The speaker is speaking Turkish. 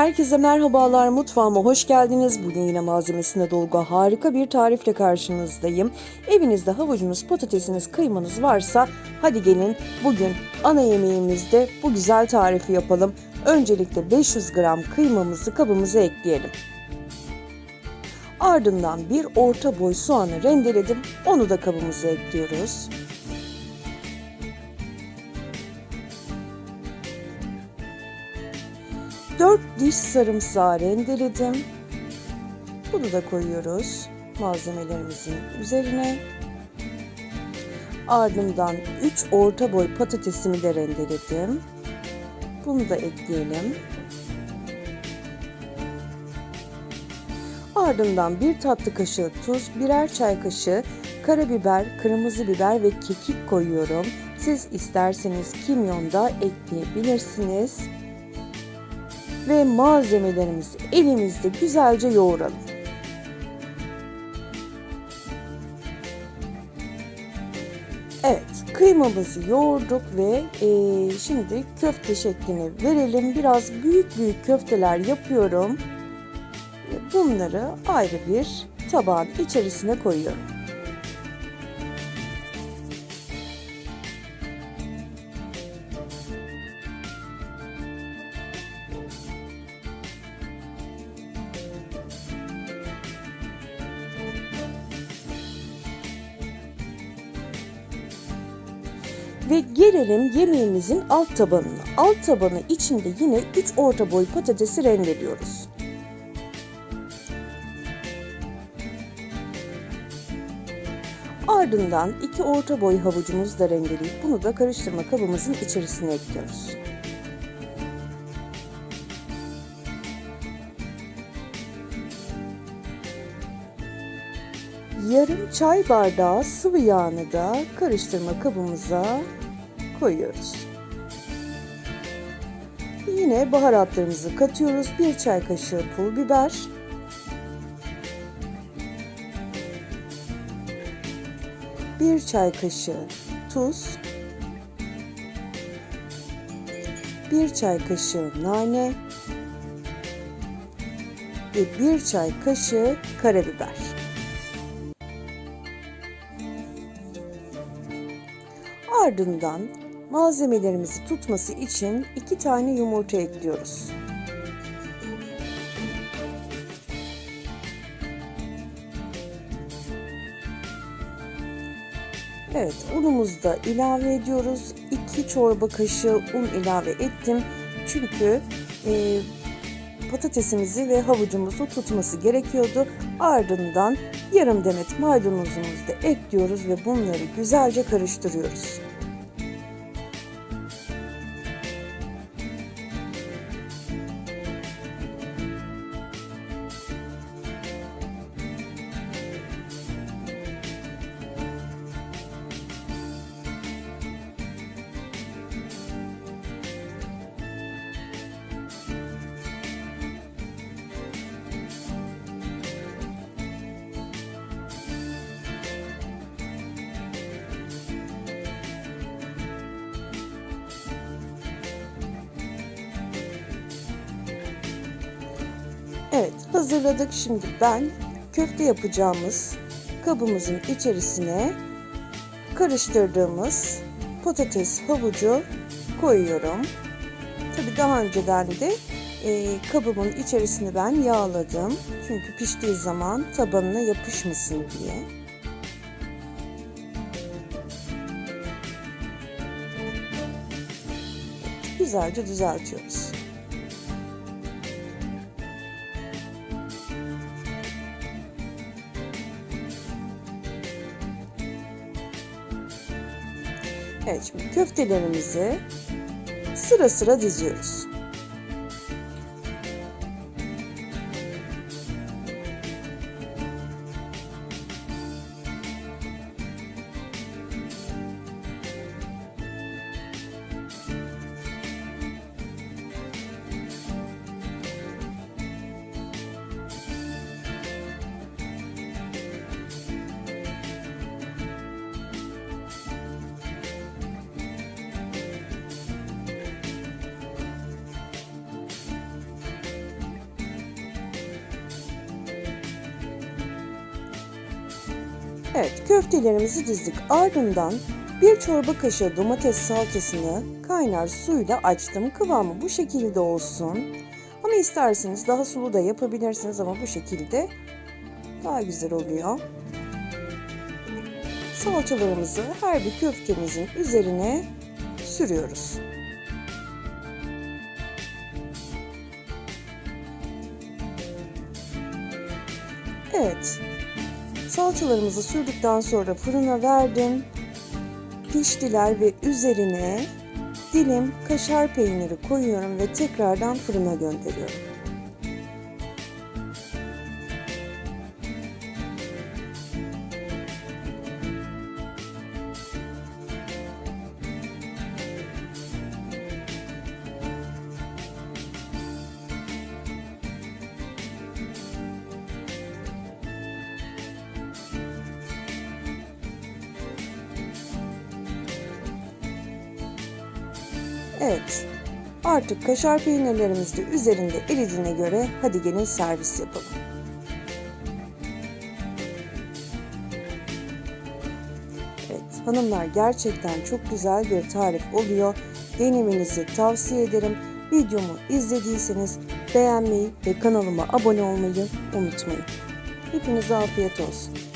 Herkese merhabalar mutfağıma hoş geldiniz. Bugün yine malzemesine dolgu harika bir tarifle karşınızdayım. Evinizde havucunuz, patatesiniz, kıymanız varsa hadi gelin bugün ana yemeğimizde bu güzel tarifi yapalım. Öncelikle 500 gram kıymamızı kabımıza ekleyelim. Ardından bir orta boy soğanı rendeledim. Onu da kabımıza ekliyoruz. Dört diş sarımsağı rendeledim. Bunu da koyuyoruz malzemelerimizin üzerine. Ardından 3 orta boy patatesimi de rendeledim. Bunu da ekleyelim. Ardından bir tatlı kaşığı tuz, birer çay kaşığı karabiber, kırmızı biber ve kekik koyuyorum. Siz isterseniz kimyon da ekleyebilirsiniz. Ve malzemelerimizi elimizde güzelce yoğuralım. Evet, kıymamızı yoğurduk ve e, şimdi köfte şeklini verelim. Biraz büyük büyük köfteler yapıyorum. Bunları ayrı bir tabağın içerisine koyuyorum. Ve gelelim yemeğimizin alt tabanına. Alt tabanı içinde yine 3 orta boy patatesi rendeliyoruz. Ardından 2 orta boy havucumuzu da rendeleyip bunu da karıştırma kabımızın içerisine ekliyoruz. Yarım çay bardağı sıvı yağını da karıştırma kabımıza koyuyoruz. Yine baharatlarımızı katıyoruz. Bir çay kaşığı pul biber, bir çay kaşığı tuz, bir çay kaşığı nane ve bir çay kaşığı karabiber. Ardından malzemelerimizi tutması için iki tane yumurta ekliyoruz. Evet, unumuzu da ilave ediyoruz. 2 çorba kaşığı un ilave ettim. Çünkü e, patatesimizi ve havucumuzu tutması gerekiyordu. Ardından yarım demet maydanozumuzu da ekliyoruz ve bunları güzelce karıştırıyoruz. Hazırladık. Şimdi ben köfte yapacağımız kabımızın içerisine karıştırdığımız patates havucu koyuyorum. Tabi daha önceden de e, kabımın içerisini ben yağladım. Çünkü piştiği zaman tabanına yapışmasın diye. Güzelce düzeltiyoruz. Evet şimdi köftelerimizi sıra sıra diziyoruz. Evet, köftelerimizi dizdik. Ardından bir çorba kaşığı domates salçasını kaynar suyla açtım. Kıvamı bu şekilde olsun. Ama isterseniz daha sulu da yapabilirsiniz ama bu şekilde daha güzel oluyor. Salçalarımızı her bir köftemizin üzerine sürüyoruz. Evet. Salçalarımızı sürdükten sonra fırına verdim. Piştiler ve üzerine dilim kaşar peyniri koyuyorum ve tekrardan fırına gönderiyorum. Evet. Artık kaşar peynirlerimiz de üzerinde eridiğine göre hadi gelin servis yapalım. Evet hanımlar gerçekten çok güzel bir tarif oluyor. Denemenizi tavsiye ederim. Videomu izlediyseniz beğenmeyi ve kanalıma abone olmayı unutmayın. Hepinize afiyet olsun.